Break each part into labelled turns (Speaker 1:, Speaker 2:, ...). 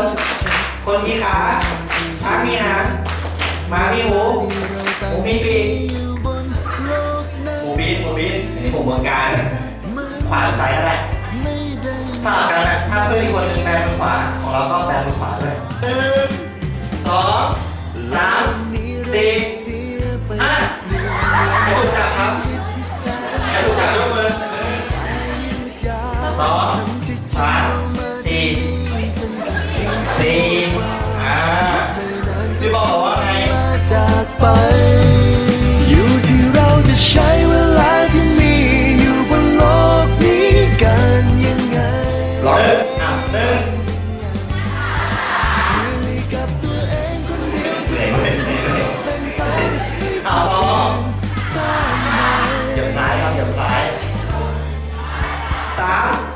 Speaker 1: น คนมีขาช้างมีหางหมามีหูหมูมีปีกหมูบีนหมูบีนอันนี้หมูเมืองการขวาหรือซ้ายก็ได้สลับกันนะถ้าเพื่อนอีกคนหนึ่งแปลมือขวาของเราก็แปลมือขวา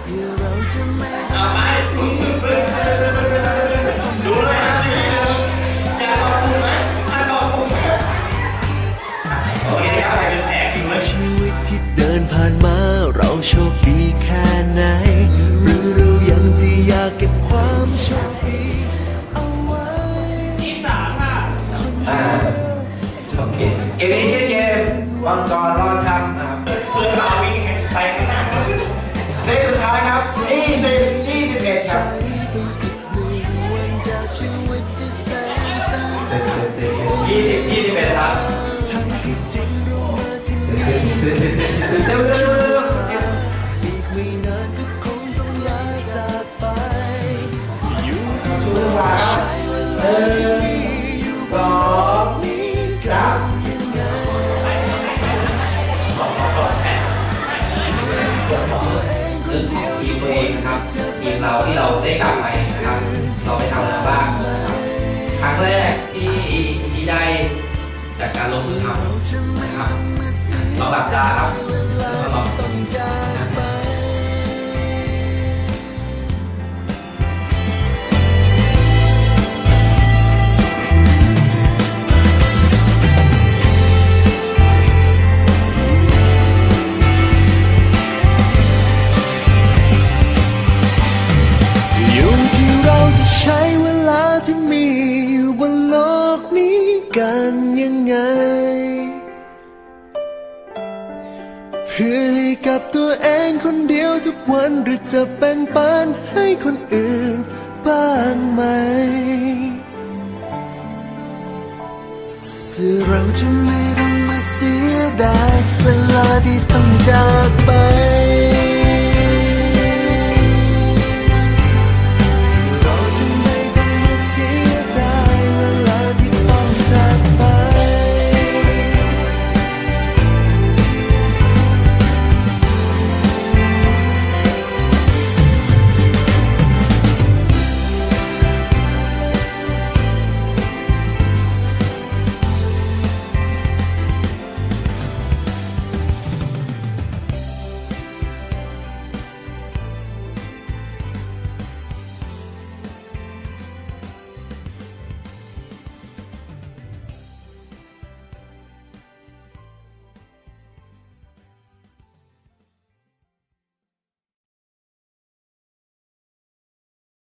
Speaker 2: ชีวิตที่เดินผ่านมาเราโชคดีแค่ไหน หรือเรายังที่อยากเก็บความโชคดีเอาไว้
Speaker 1: อ่าโอเคเกมนี้ชื่อเกมวังกรรอดครับ เร็วเร็
Speaker 2: ว
Speaker 1: เร็วเร็ว
Speaker 2: อีกไม่นานก็คงต้องรา
Speaker 1: ว่า
Speaker 2: ใช้เว
Speaker 1: หนึ่ง
Speaker 2: อยู่
Speaker 1: สองสามซึ่งของทีมตัวเองนะครับทีมเราที่เราได้กลับไปนะครับ เราไปทำอะไรบ้างนะครับครั้งแรกที่ที่ได้จากการลงมือทำนะครับ เราหลับตาครับแล้วก็ลองตรงนะ
Speaker 2: อยู่ที่เราจะใช้เวลาที่มีอยู่บนโลกนี้กันยังไง พื่อให้กับตัวเองคนเดียวทุกวันหรือจะแบ่งปันให้คนอื่นบ้างไหม เพื่อเราจะไม่ต้องมาเสียดายเวลาที่ต้องจากไป